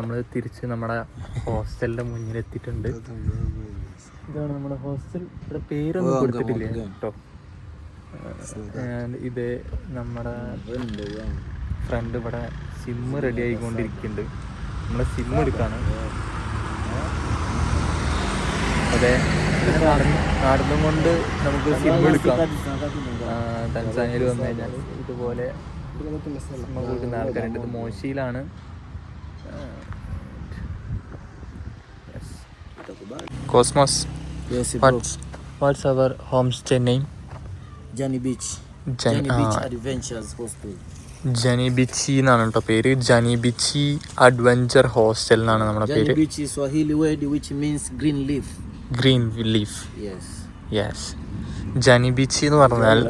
നമ്മൾ തിരിച്ച് നമ്മുടെ ഹോസ്റ്റലിന്റെ മുന്നിൽ എത്തിയിട്ടുണ്ട് ഇതാണ് നമ്മുടെ ഹോസ്റ്റൽ. ഇവിടെ പേരൊന്നും കൊടുത്തിട്ടില്ല കേട്ടോ. ഇത് നമ്മുടെ ഫ്രണ്ട് ഇവിടെ സിമ്മ് റെഡി ആയിക്കൊണ്ടിരിക്കുന്നുണ്ട്. നമ്മളെ സിമ്മ് എടുക്കാണ്. അതെ നടന്ന് കൊണ്ട് നമുക്ക് സിമ്മ് എടുക്കാം. തൻസാനിയിൽ വന്നു കഴിഞ്ഞാൽ ഇതുപോലെ സിമ്മ കൊടുക്കുന്ന ആൾക്കാരുണ്ട്. ഇത് മോശിയിലാണ്. Cosmos Yes, bro. What's, what's our homestay name? Johnny Beach. Jani Johnny Beach ah. Adventures Hostel. ജനിബിച്ചി എന്നാണ് കേട്ടോ പേര് ജനിബിച്ചി അഡ്വഞ്ചർ ഹോസ്റ്റൽ എന്നാണ് നമ്മുടെ പേര് Beach is Swahili word which means green leaf. Green leaf Yes. Yes ജനിബിച്ചി എന്ന് പറഞ്ഞാൽ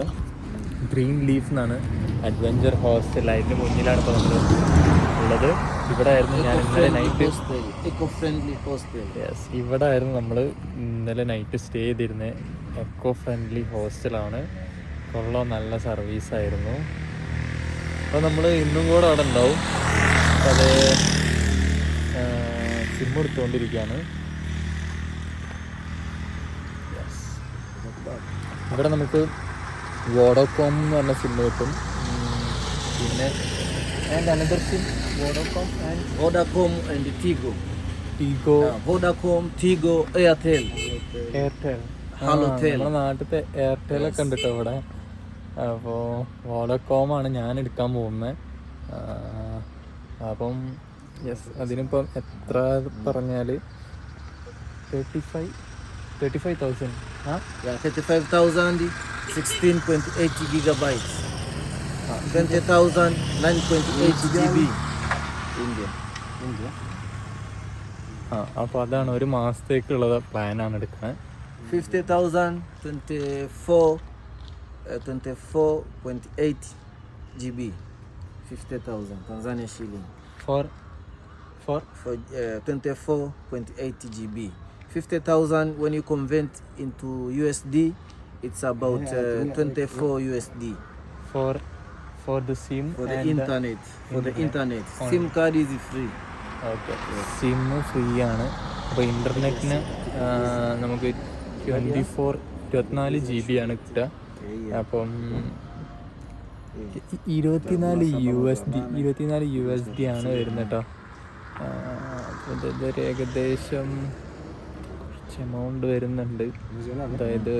ഗ്രീൻ ലീഫ് എന്നാണ് അഡ്വഞ്ചർ ഹോസ്റ്റൽ അതിന്റെ മുന്നിലാണ് ഇപ്പോൾ നമ്മൾ ഉള്ളത്. ഇവിടെ ആയിരുന്നു ഞാൻ ഇന്നലെ നൈറ്റ്. യെസ് ഇവിടെ ആയിരുന്നു നമ്മൾ ഇന്നലെ നൈറ്റ് സ്റ്റേ ചെയ്തിരുന്നത് എക്കോ ഫ്രണ്ട്ലി ഹോസ്റ്റലാണ് കൊള്ളോ നല്ല സർവീസ് ആയിരുന്നു. അപ്പോൾ നമ്മൾ ഇന്നും കൂടെ അവിടെ ഉണ്ടാവും. അത് സിം എടുത്തുകൊണ്ടിരിക്കുകയാണ് ഇവിടെ നമുക്ക് വോഡോകോം എന്ന് പറഞ്ഞ സിം കിട്ടും. പിന്നെ ഞാൻ SIM Vodacom and Vodacom and Tigo. Tigo. Uh, Vodacom, Tigo, Airtel. Airtel. Halotel. നമ്മുടെ നാട്ടിലത്തെ എയർടെൽ ഒക്കെ ഉണ്ട് കേട്ടോ ഇവിടെ അപ്പോൾ വോഡക്കോം ആണ് ഞാൻ എടുക്കാൻ പോകുന്നത് അപ്പം യെസ് അതിനിപ്പം എത്ര പറഞ്ഞാൽ thirty five thirty five thousand ആ thirty five thousand sixteen point Yeah, 35,000, 16.80 gigabytes. 20,000, 9.8 GB. India. India. ആ അപ്പോൾ അതാണ് ഒരു മാസത്തേക്കുള്ള പ്ലാനാണ് എടുക്കുന്നത് 50,000, 24, uh, 24.8 GB. 50,000 Tanzania shilling. Four four For uh, 24.8 GB. 50,000 when you convert into USD, it's about uh, 24 USD. Four four the SIM For the internet. For the internet. On- SIM card is free. Okay. SIM free ആണ് അപ്പോൾ ഇന്റർനെറ്റിന് നമുക്ക് twenty four ഇരുപത്തിനാല് G B ആണ് കിട്ടുക. അപ്പം ഇരുപത്തിനാല് U S D ഇരുപത്തിനാല് യു എസ് ഡി ആണ് വരുന്നത് കേട്ടോ. ഇതൊരു ഏകദേശം കുറച്ച് എമൗണ്ട് വരുന്നുണ്ട്. അതായത്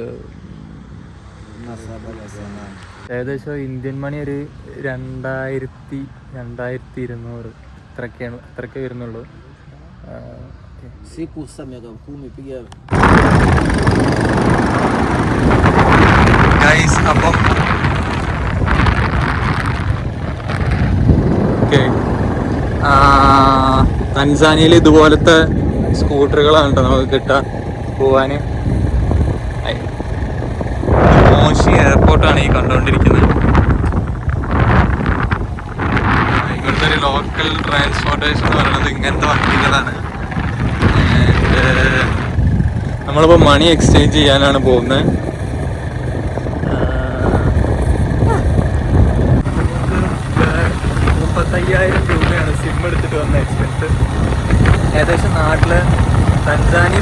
ഏകദേശം ഇന്ത്യൻ മണി ഒരു രണ്ടായിരത്തി രണ്ടായിരത്തി ഇരുന്നൂറ്. അത്രയൊക്കെയാണ് അത്രയൊക്കെ വരുന്നുള്ളൂ. അപ്പം ഓക്കെ. തൻസാനിയയിൽ ഇതുപോലത്തെ സ്കൂട്ടറുകളാണ് കേട്ടോ നമുക്ക് കിട്ടാൻ പോവാൻ മോശി എയർപോർട്ടാണ് ഈ കണ്ടുകൊണ്ടിരിക്കുന്നത് ഇവിടുത്തെ ഒരു ലോക്കൽ ട്രാൻസ്പോർട്ടേഷൻ എന്ന് പറയുന്നത് ഇങ്ങനത്തെ വണ്ടികളാണ്. നമ്മളിപ്പോൾ മണി എക്സ്ചേഞ്ച് ചെയ്യാനാണ് പോകുന്നത് മുപ്പത്തയ്യായിരം രൂപയാണ് സിം എടുത്തിട്ട് വന്ന എക്സ്പെൻസ് ഏകദേശം നാട്ടിൽ തൻസാനി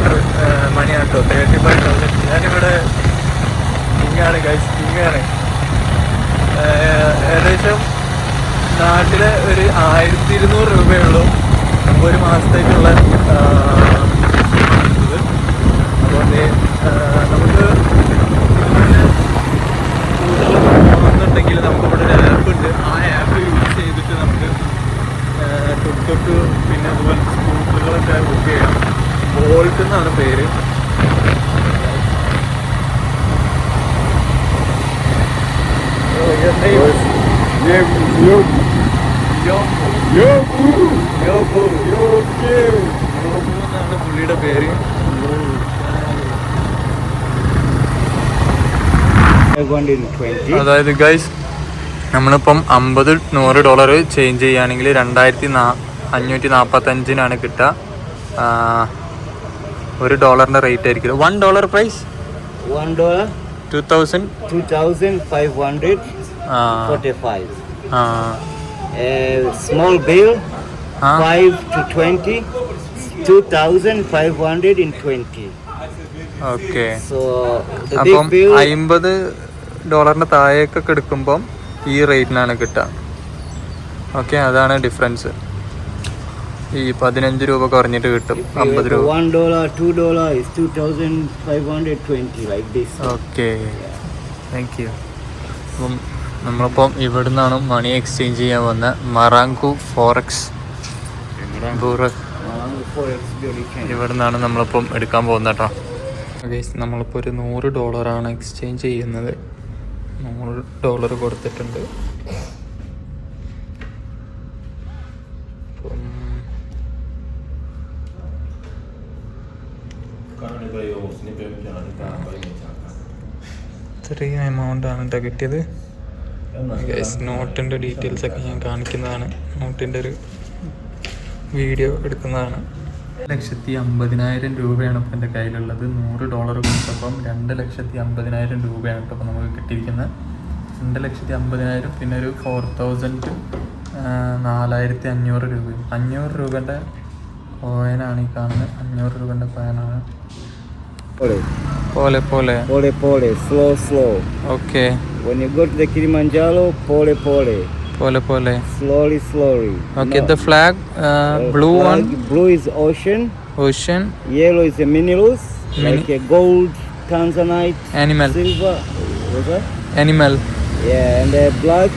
മണിയാണ് കേട്ടോ. തേർട്ടി ഫൈവ് തൗസൻഡ് ഞാനിവിടെ കിങ്ങാണ് ഗൈസ് കിങ്ങാണ് ഏകദേശം നാട്ടിൽ ഒരു ആയിരത്തി ഇരുന്നൂറ് രൂപയുള്ളൂ ഒരു മാസത്തേക്കുള്ള ആ, ഇത്. അതുകൊണ്ട് ആ, നമുക്ക് ഇതുപോലെ കൂടുതൽ നമുക്ക് ഇവിടെ ഒരു ആപ്പ് ഉണ്ട് ആ ആപ്പ് യൂസ് ചെയ്തിട്ട് നമുക്ക് ടുക്ക് പിന്നെ അതുപോലെ സ്കൂട്ടറുകളൊക്കെ ബുക്ക് ചെയ്യാം ബോൾട്ട് എന്നാണ് പേര് Oh, your name is Yobu. Yobu. Yobu. എന്നാണ് പുള്ളിയുടെ പേര് അതായത് ഗൈസ് നമ്മളിപ്പം അമ്പത് നൂറ് ഡോളർ ചേഞ്ച് ചെയ്യുകയാണെങ്കിൽ രണ്ടായിരത്തി നാ അഞ്ഞൂറ്റി നാൽപ്പത്തഞ്ചിനാണ് കിട്ടുക. ഒരു ഡോളറിന്റെ റേറ്റ് ആയിരിക്കും one dollar price one dollar two thousand two thousand five hundred forty-five. Uh, small bill, ആ. 5 to 20, 2,520. ഓക്കെ ഇൻ ട്വന്റി അപ്പം സോ അപ്പം അയിമ്പത് ഡോളറിന്റെ താഴേക്കൊക്കെ എടുക്കുമ്പം ഈ റേറ്റിനാണ് കിട്ടുക. ഓക്കെ അതാണ് ഡിഫറൻസ്. ഈ പതിനഞ്ച് രൂപ കുറഞ്ഞിട്ട് കിട്ടും. അമ്പത് രൂപ. one dollar two dollar 2,520 like this. Okay. Thank you അപ്പം നമ്മളിപ്പം ഇവിടെ നിന്നാണ് മണി എക്സ്ചേഞ്ച് ചെയ്യാൻ വന്ന മറാങ്കു ഫോറക്സ്. ഇവിടെ നിന്നാണ് നമ്മളിപ്പം എടുക്കാൻ പോകുന്നത് കേട്ടോ. നമ്മളിപ്പോൾ ഒരു നൂറ് ഡോളറാണ് എക്സ്ചേഞ്ച് ചെയ്യുന്നത്. നൂറ് ഡോളർ കൊടുത്തിട്ടുണ്ട്. ഇത്രയും എമൗണ്ട് ആണ് കേട്ടോ കിട്ടിയത്. നോട്ടിന്റെ ഡീറ്റെയിൽസ് ഒക്കെ ഞാൻ കാണിക്കുന്നതാണ്. നോട്ടിന്റെ ഒരു വീഡിയോ എടുക്കുന്നതാണ്. ലക്ഷത്തി അമ്പതിനായിരം രൂപയാണ് ഇപ്പം എന്റെ കയ്യിലുള്ളത്. നൂറ് ഡോളർ കൊടുത്തപ്പം രണ്ട് ലക്ഷത്തി അമ്പതിനായിരം രൂപയാണ് ഇപ്പം നമുക്ക് കിട്ടിയിരിക്കുന്നത്. രണ്ട് ലക്ഷത്തി അമ്പതിനായിരം പിന്നെ ഒരു ഫോർ തൗസൻഡ് നാലായിരത്തി അഞ്ഞൂറ് രൂപയും അഞ്ഞൂറ് രൂപേന്റെ കോയനാണ് ഈ കാണുന്നത് അഞ്ഞൂറ് രൂപേന്റെ കോയനാണ്. പോലെ പോലെ പോലെ. പോലെ slow slow slow. Okay When you go to the Kilimanjaro, pole, pole, Pole pole. Slowly, slowly. Okay, no. the flag, uh, blue flag, one. Blue is ocean. Ocean. Yellow is the minerals, like a gold, tanzanite. Animal. Silver. What's that? Animal. Yeah, and the black,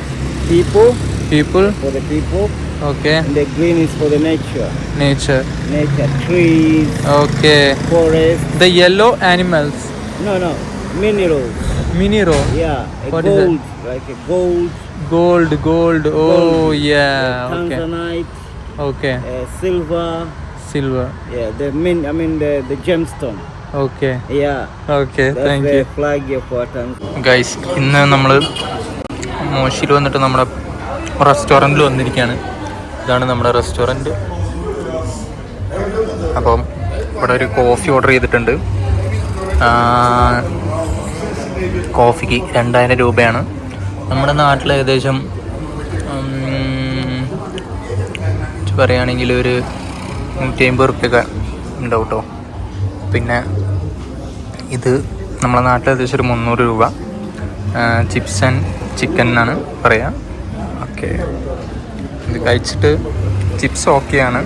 people. People. For the people. Okay. And the green is for the nature. Nature. Nature, trees. Okay. Forest. The yellow animals. No, no, minerals. മിനിറോ Yeah, a What is gold, like a gold, gold gold oh Gold. Yeah uh, okay tanzanite, okay uh, silver. Silver Yeah, the min. I mean the the gemstone. Okay Yeah, okay that's thank the you flag here for Tanzania. Guys ഇന്ന് നമ്മൾ മോശിയിൽ വന്നിട്ട് നമ്മുടെ റെസ്റ്റോറന്റിൽ വന്നിരിക്കുകയാണ് ഇതാണ് നമ്മുടെ restaurant അപ്പം ഇവിടെ ഒരു കോഫി ഓർഡർ ചെയ്തിട്ടുണ്ട്. കോഫിക്ക് രണ്ടായിരം രൂപയാണ്. നമ്മുടെ നാട്ടിൽ ഏകദേശം പറയുകയാണെങ്കിൽ ഒരു നൂറ്റി അമ്പത് റുപ്യൊക്കെ ഉണ്ടാവും കേട്ടോ പിന്നെ ഇത് നമ്മുടെ നാട്ടിൽ ഏകദേശം ഒരു മുന്നൂറ് രൂപ. ചിപ്സ് ആൻഡ് ചിക്കൻ എന്നാണ് പറയുക ഓക്കെ. ഇത് കഴിച്ചിട്ട് ചിപ്സ് ഓക്കെയാണ്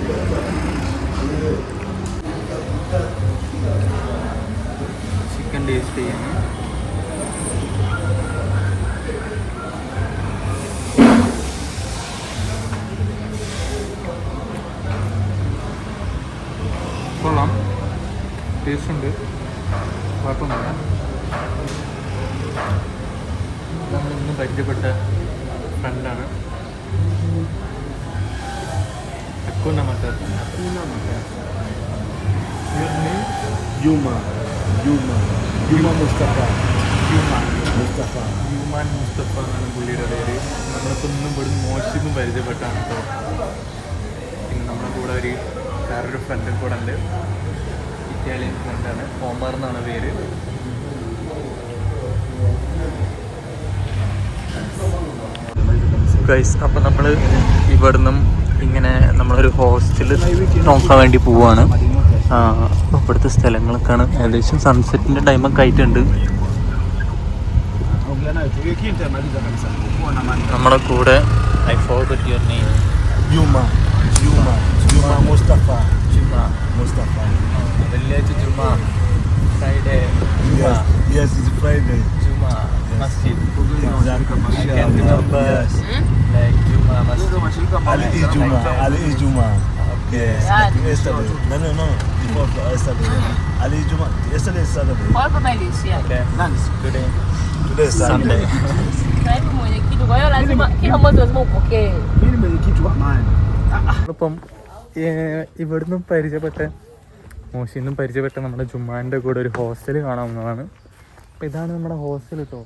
ചിക്കൻ ടേസ്റ്റ് ചെയ്യാണ് കൊള്ളാം ടേസ്റ്റ് ഉണ്ട് കുഴപ്പമൊന്നുമില്ല നമ്മൾ ഇന്ന് പരിചയപ്പെട്ട ഫ്രണ്ടാണ് അക്കൂന്ന മട്ടർ Yuma. Yuma. Yuma Mustafa. ഹ്യൂമാൻ Mustafa. ഹ്യൂമാൻ മുസ്തഫ എന്നാണ് പുള്ളിയുടെ പേര് നമ്മളിപ്പോൾ ഇന്നും ഇവിടുന്ന് മോശിന്ന് പരിചയപ്പെട്ടാണ് കേട്ടോ പിന്നെ നമ്മുടെ കൂടെ ഒരു വേറൊരു ഫ്രണ്ടും കൂടെ ഉണ്ട്. ഇറ്റാലിയൻ ഫ്രണ്ടാണ് ഓമർ എന്നാണ് പേര്. ഗൈസ് അപ്പം നമ്മൾ ഇവിടുന്നും ഇങ്ങനെ നമ്മളൊരു ഹോസ്റ്റൽ നോക്കാൻ വേണ്ടി പോവാണ്. അപ്പോൾ ഇവിടുത്തെ സ്ഥലങ്ങളൊക്കെയാണ് ഏകദേശം സൺസെറ്റിന്റെ ടൈമൊക്കെ ആയിട്ടുണ്ട്. നമ്മുടെ കൂടെ I your name Juma Mustafa. Juma Mustafa. Related to Juma. Friday. Juma. Yes, it's Friday. Juma yes. Masjid. Exactly. I can remember yes. like Yes. Mwenyekiti, kwa hiyo lazima kila mwezi lazima upokee. Mimi mwenyekiti wa maana. ഇവിടുന്ന് പരിചയപ്പെട്ട മോശിന്നും പരിചയപ്പെട്ട നമ്മുടെ ജുമാന്റെ കൂടെ ഒരു hostel കാണാവുന്നതാണ്. അപ്പോൾ ഇതാണ് നമ്മുടെ ഹോസ്റ്റൽ കേട്ടോ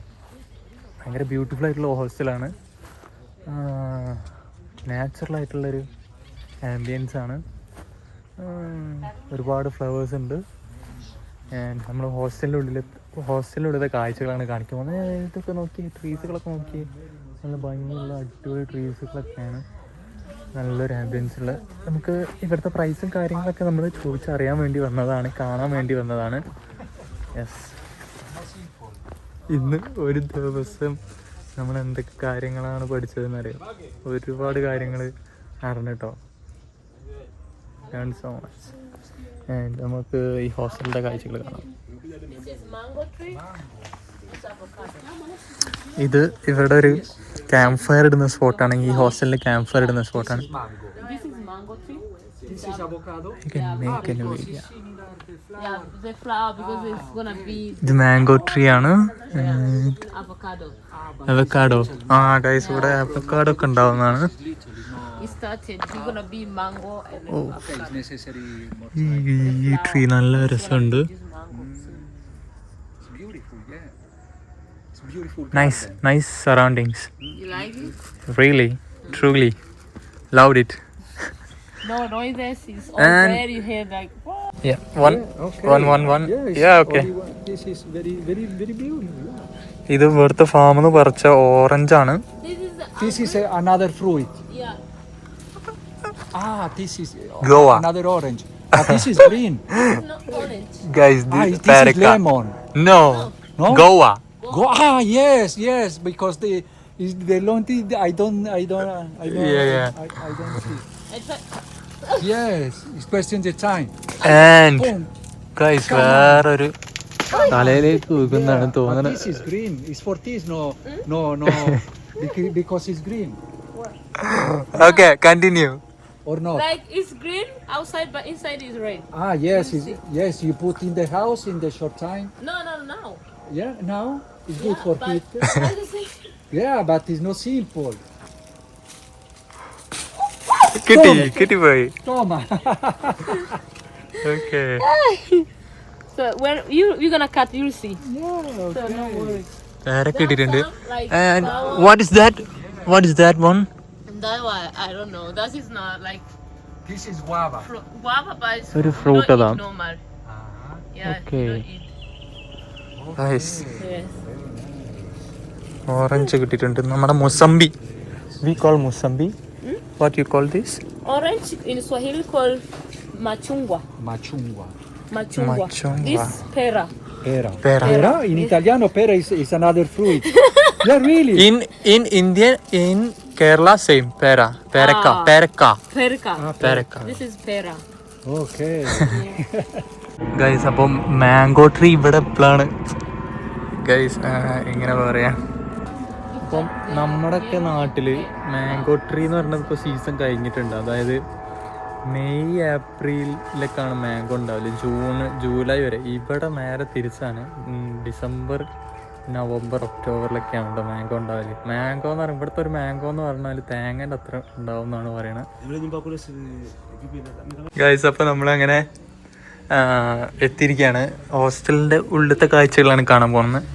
ഭയങ്കര ബ്യൂട്ടിഫുൾ ആയിട്ടുള്ള ഹോസ്റ്റലാണ്. നാച്ചുറൽ ആയിട്ടുള്ളൊരു ആംബിയൻസ് ആണ്. ഒരുപാട് ഫ്ലവേഴ്സ് ഉണ്ട്. നമ്മൾ ഹോസ്റ്റലിന്റെ ഉള്ളിൽ ഹോസ്റ്റലിന്റെ ഉള്ളിലത്തെ കാഴ്ചകളാണ് കാണിക്കാൻ പോകുന്നത്. ഇതൊക്കെ നോക്കി ട്രീസുകളൊക്കെ നോക്കി. നല്ല ഭംഗിയുള്ള അടിപൊളി ട്രീസുകളൊക്കെയാണ് നല്ലൊരു ആംബിയൻസ് ഉള്ള നമുക്ക് ഇവിടുത്തെ പ്രൈസും കാര്യങ്ങളൊക്കെ നമ്മൾ ചോദിച്ചറിയാൻ വേണ്ടി വന്നതാണ് കാണാൻ വേണ്ടി വന്നതാണ്. യെസ് ഇന്ന് ഒരു ദിവസം നമ്മൾ എന്തൊക്കെ കാര്യങ്ങളാണ് പഠിച്ചതെന്ന് അറിയാം ഒരുപാട് കാര്യങ്ങൾ അറിഞ്ഞിട്ടോ സോ മച്ച് നമുക്ക് ഈ ഹോസ്റ്റലിന്റെ കാഴ്ചകൾ കാണാം. ഇത് ഇവരുടെ ഒരു ക്യാമ്പ് ഫയർ ഇടുന്ന സ്പോട്ടാണ് ഈ ഹോസ്റ്റലിൽ ക്യാമ്പ് ഫയർ ഇടുന്ന സ്പോട്ടാണ് ഇത് മാംഗോ ട്രീ ആണ്. അവക്കാഡോ ആ ഗൈസ് ഇവിടെ അവക്കാഡോ ഒക്കെ ഉണ്ടാവുന്നതാണ്. Oh. ഈ ട്രീ നല്ല രസമുണ്ട്. It's beautiful. Nice nice surroundings You like it? Really truly love it No noises. It's all And- there. You hear like. One one one one yeah okay This is very, very, very beautiful. ഇത് ഇവിടുത്തെ ഫാമിൽ നിന്ന് പറിച്ച orange ആണ് This is the. This is a, another fruit. Yeah. Ah, this is Goa. another orange. But this is green. It's not orange. Guys ah, this is lemon. No No? Goa Go. Ah, yes, yes. Because the is the lonti. I don't. I don't. I don't. Yeah, yeah. I, I don't see. It's like. Yes, it's question the time. And Boom. Guys വേറൊരു തലയിലേക്ക് തൂക്കുന്നതാണ് But തോന്നുന്നത് this is green. It's for this. No, no, no. Becau- because it's green okay continue or not. Like it's green outside, but inside is red. Ah, yes, it's, yes. You put in the house in the short time. No, no, no. Yeah, now it's good for but people. yeah, but it's not simple. Kitty, kitty boy. Toma. Okay. so when you you're gonna cut, you'll see. Yeah, So no okay. worries. Uh, Directly didn't. Like, uh, And flower. what is that? What is that one? That one, I don't know. That is not like This is guava. guava, but it's Very fruit, not eat though. normal. Ah. Yeah, Okay. you don't eat. Nice. Yes. Orange കിട്ടിയിട്ടുണ്ട് നമ്മുടെ mosambi we call mosambi what you call this orange in Swahili call machungwa. Machungwa. Machungwa. This പേര pera. Pera. Pera. In Italiano, pera is, is another fruit. yeah, really? In in India in Kerala same pera. Pereka. Ah. Pereka. Pereka. Ah, pereka. This is pera. Okay. Guys അപ്പം mango tree ഇവിടെ എപ്പോഴാണ് guys എങ്ങനെ പറയാ അപ്പം നമ്മുടെയൊക്കെ നാട്ടിൽ mango tree എന്ന് പറഞ്ഞത് ഇപ്പോൾ സീസൺ കഴിഞ്ഞിട്ടുണ്ട്. അതായത് മെയ് ഏപ്രിലൊക്കെയാണ് മാംഗോ ഉണ്ടാവില്ല ജൂൺ ജൂലൈ വരെ. ഇവിടെ നേരെ തിരിച്ചാണ്. ഡിസംബർ നവംബർ ഒക്ടോബറിലൊക്കെയാണ് കേട്ടോ മാംഗോ ഉണ്ടാവില്ല മാംഗോ എന്ന് പറയുമ്പോൾ ഇവിടുത്തെ ഒരു മാംഗോ എന്ന് പറഞ്ഞാൽ തേങ്ങേന്റെ അത്ര ഉണ്ടാവും എന്നാണ് പറയണത് ഗൈസ് അപ്പോൾ നമ്മളങ്ങനെ എത്തിയിരിക്കുകയാണ് ഹോസ്റ്റലിന്റെ ഉള്ളിലത്തെ കാഴ്ചകളാണ് കാണാൻ പോകുന്നത്.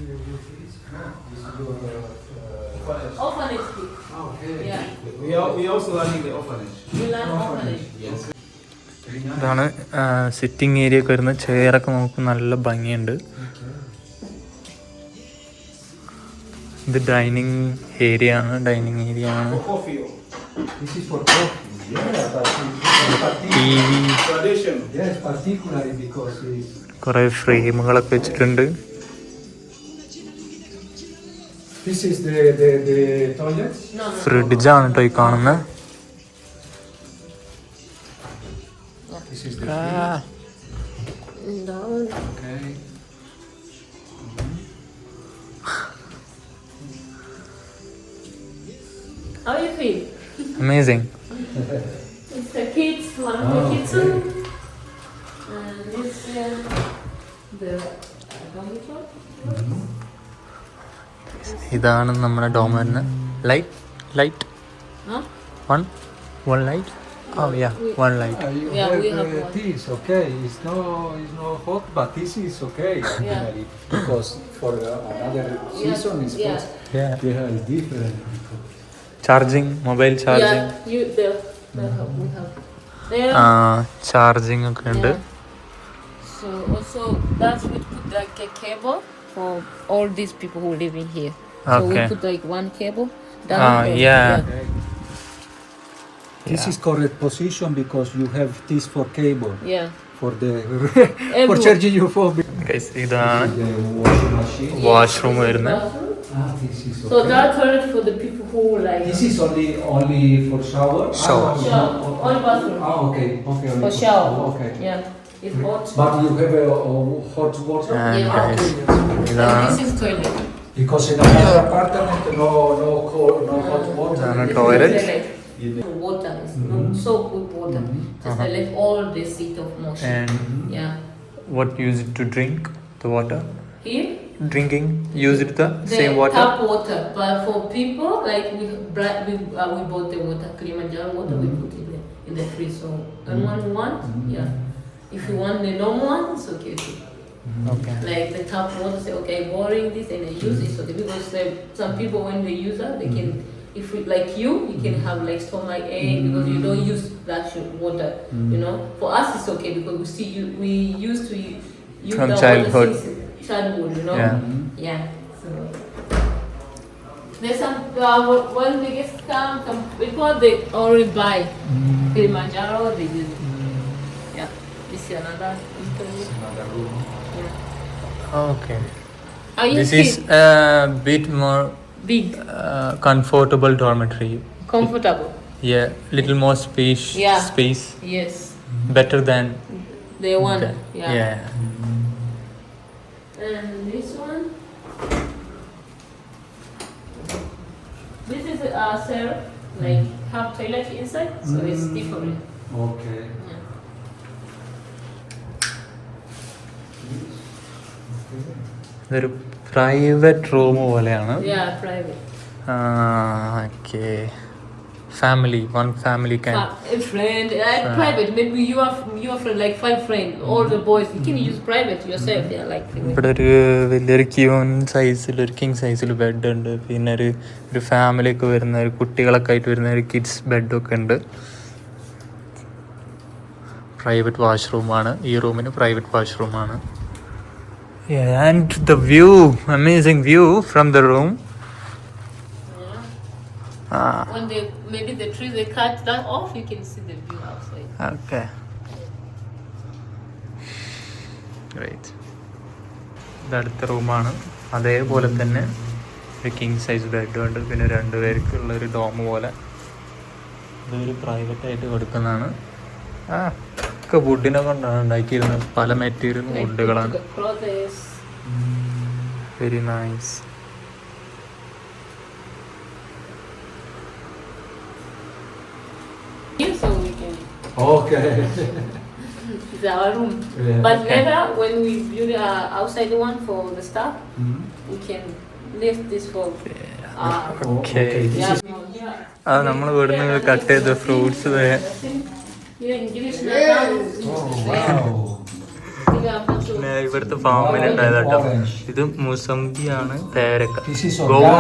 We also learning the orphanage. You learn orphanage. ഇതാണ് സിറ്റിംഗ് ഏരിയ ഒക്കെ വരുന്ന ചെയറൊക്കെ നമുക്ക് നല്ല ഭംഗിയുണ്ട് ഇത് ഡൈനിങ് ഏരിയ ആണ് ഡൈനിങ് ഏരിയ ആണ് This is for coffee. Yeah, but it's T V yes, particularly because it's കുറേ ഫ്രെയിമുകളൊക്കെ വെച്ചിട്ടുണ്ട് this is the the, the toilet. ഫ്രിഡ്ജാണ് കേട്ടോ ഈ കാണുന്നത് This is the Down. okay. How you feel? Amazing It's the kids, one of the kitchen. And this uh, the uh, dormitory. ഇതാണ് നമ്മുടെ ഡോമറിന് light light? One one light oh yeah one light Uh, you Yeah, have, we have uh, one. this, okay. It's no, it's no hot, but this is okay actually because for uh, another season it's yeah. hot. Yeah, it's different. Charging mobile charging Yeah, you the, the we have. There. ആ charging ഒക്കെ ഉണ്ട് Yeah. So also that's we put like a cable for all these people who live in here. So Okay. we put like one cable down Ah, there. yeah. This is correct position because you have this for cable Yeah. for the for Everyone. charging your phone. Guys, ഇതാണ് The washing machine. Washroom വരുന്നത് Bathroom. Ah, this is So okay. that toilet for the people who like This is only only for shower. Shower. Ah, Shower. no, no, Only bathroom. Ah, okay, okay. only for shower. Okay. Yeah. It's hot. Mm-hmm. But you have a, uh, hot water? Ah, and Yeah. it's- in a, this is toilet. Because in another apartment, no, no cold, no hot ah, water. And a toilet. Water is not mm-hmm. so good water. Mm-hmm. Just uh-huh. I left all the seat of motion. and yeah. what use it to drink the water? Here Drinking, use it the, the same water. tap water, but for people like we bri- we, uh, we bought the water cream Kilimanjaro water we put in the in the freezer. And one want yeah. If you want the normal one, it's okay too. okay Like the tap water, say okay, boring this and they use it. So the people say, some people when they use that they can. Mm-hmm. If we, like you, you can have like stomach ache mm-hmm. because you don't use that water. You mm-hmm. know, for us it's okay because we see you. We used to u- use From that childhood. water since childhood. You know. Yeah. Yeah. So there's some uh, one biggest scam. Some people they already buy Kilimanjaro. They. Yeah. This another. Another room. Okay Are you this still is a bit more big, uh, comfortable dormitory comfortable? yeah little more space Yeah. space Yes. better than They want. the- Yeah. yeah And this one. This is a uh, cell, like have toilet inside, so it's different. Okay. ഇതൊരു private room പോലെയാണ്. Okay family one family can Fa- a friend, uh, private. Maybe you are you have like five friends, all the boys. You can use private yourself. Yeah, like. ഇവിടെ ഒരു വലിയൊരു queen സൈസിൽ ഒരു king സൈസിൽ bed ഉണ്ട് പിന്നെ ഒരു ഒരു ഫാമിലി ഒക്കെ വരുന്ന ഒരു കുട്ടികളൊക്കെ ആയിട്ട് വരുന്ന ഒരു കിഡ്സ് ബെഡൊക്കെ ഉണ്ട് പ്രൈവറ്റ് വാഷ്റൂമാണ് ഈ റൂമിന് private വാഷ്റൂമാണ് and the view amazing view from the room ആ When they maybe the trees they cut that off, you can see the view outside. Okay right ഇത് അടുത്ത റൂമാണ് അതേപോലെ തന്നെ ഒരു കിങ് സൈസ് ബെഡും ഉണ്ട്. പിന്നെ രണ്ട് പേർക്കുള്ള ഒരു ഡോം പോലെ. ഇതൊരു പ്രൈവറ്റ് ആയിട്ട് കൊടുക്കുന്നതാണ്. ആ. ഒക്കെ വുഡിനെ കൊണ്ടാണ് ഉണ്ടാക്കിയിരുന്നത് പല material വുഡുകളാണ് very nice so we can. Okay. It's our room. Yeah. But Okay. later, when we build a outside one for the staff, Mhm. we can lift this for. Uh, okay yeah. yeah. അത് നമ്മൾ ഇവിടുന്ന് cut ചെയ്ത fruits ഇവിടുത്തെ ഫാമിൽ ഉണ്ടായത് കേട്ടോ ഇത് മുസംബിയാണ് പേരക്ക. ഗോവ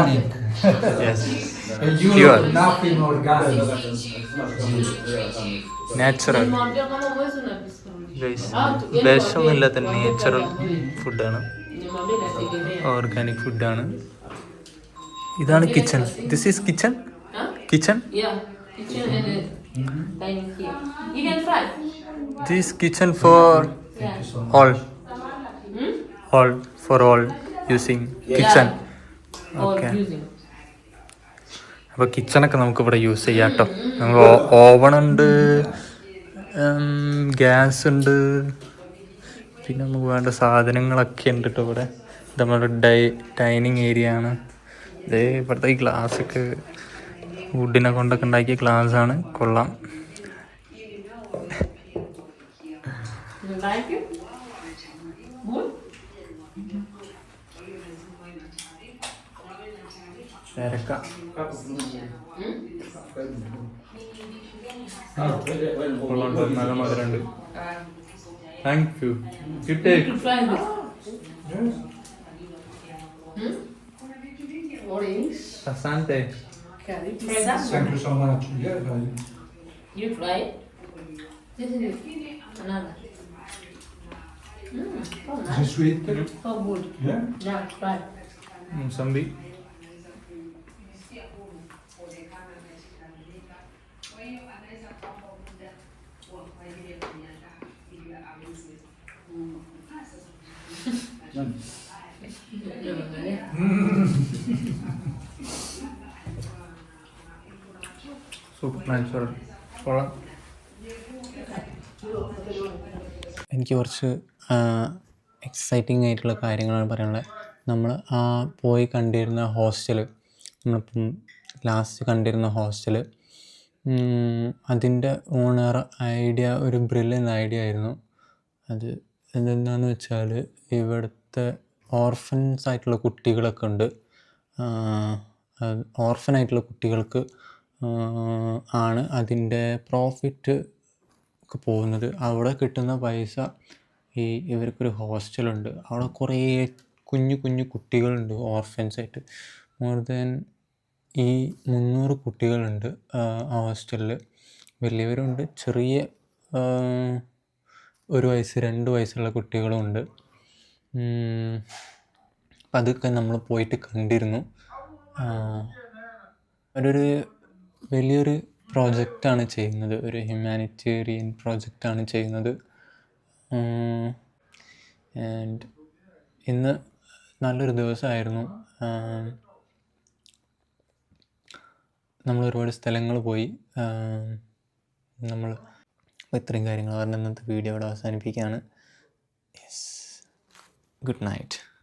നാച്ചുറൽ വിഷമില്ല തന്നെ. നേച്ചുറൽ ഫുഡാണ് ഓർഗാനിക് ഫുഡാണ് ഇതാണ് kitchen this is kitchen kitchen Yeah. you. You can try. This kitchen for Yeah. all. Hmm? All for all using kitchen. Or Okay. using. അപ്പോൾ കിച്ചണൊക്കെ നമുക്ക് ഇവിടെ യൂസ് ചെയ്യാം കേട്ടോ നമ്മൾ ഓവൺ ഉണ്ട് ഗ്യാസ് ഉണ്ട് പിന്നെ നമുക്ക് വേണ്ട സാധനങ്ങളൊക്കെ ഉണ്ട് കേട്ടോ ഇവിടെ നമ്മുടെ ഡൈ ഡൈനിങ് ഏരിയ ആണ് ഇതേ ഇവിടുത്തെ ഈ ഗ്ലാസ് ഒക്കെ വുഡിനെ കൊണ്ടൊക്കെ ഉണ്ടാക്കിയ ഗ്ലാസ് ആണ്. കൊള്ളാം. കൊള്ളാം. നല്ല മധുരമുണ്ട്. Thank you. Hmm? Orange. Thank you so much. Yeah, You try it. This is it. Another. Mm, so nice. is it sweet? So oh, good. Yeah. Yeah, try. Mosambi. Mm, super കൊള്ളാം. എനിക്ക് കുറച്ച് exciting ആയിട്ടുള്ള കാര്യങ്ങളാണ് പറയാനുള്ളത്. നമ്മൾ ആ പോയി കണ്ടിരുന്ന ഹോസ്റ്റൽ നമ്മളിപ്പം ലാസ്റ്റ് കണ്ടിരുന്ന ഹോസ്റ്റൽ അതിന്റെ ഓണർ ഐഡിയ ഒരു ബ്രില്യൻ ഐഡിയ ആയിരുന്നു. അത് എന്തെന്നാന്ന് വെച്ചാൽ ഇവിടുത്തെ ഓർഫൻസ് ആയിട്ടുള്ള കുട്ടികളൊക്കെ ഉണ്ട്. ഓർഫൻ ആയിട്ടുള്ള കുട്ടികൾക്ക് ആണ് അതിന്റെ പ്രോഫിറ്റ് പോകുന്നത്. അവിടെ കിട്ടുന്ന പൈസ ഈ ഇവർക്കൊരു ഹോസ്റ്റലുണ്ട് അവിടെ കുറേ കുഞ്ഞു കുഞ്ഞു കുട്ടികളുണ്ട് ഓർഫൻസായിട്ട് മോർ ദാൻ ഈ മുന്നൂറ് കുട്ടികളുണ്ട് ആ ഹോസ്റ്റലിൽ വലിയവരുണ്ട് ചെറിയ ഒരു വയസ്സ് രണ്ട് വയസ്സുള്ള കുട്ടികളുമുണ്ട് അതൊക്കെ നമ്മൾ പോയിട്ട് കണ്ടിരുന്നു. അവരൊരു വലിയൊരു പ്രോജക്റ്റാണ് ചെയ്യുന്നത്. ഒരു ഹ്യൂമാനിറ്റേറിയൻ പ്രോജക്റ്റാണ് ചെയ്യുന്നത്. ആൻഡ് ഇന്ന് നല്ലൊരു ദിവസമായിരുന്നു. നമ്മൾ ഒരുപാട് സ്ഥലങ്ങൾ പോയി. നമ്മൾ ഇത്രയും കാര്യങ്ങൾ പറഞ്ഞ ഇന്നത്തെ വീഡിയോ ഇവിടെ അവസാനിപ്പിക്കുകയാണ്. Yes good night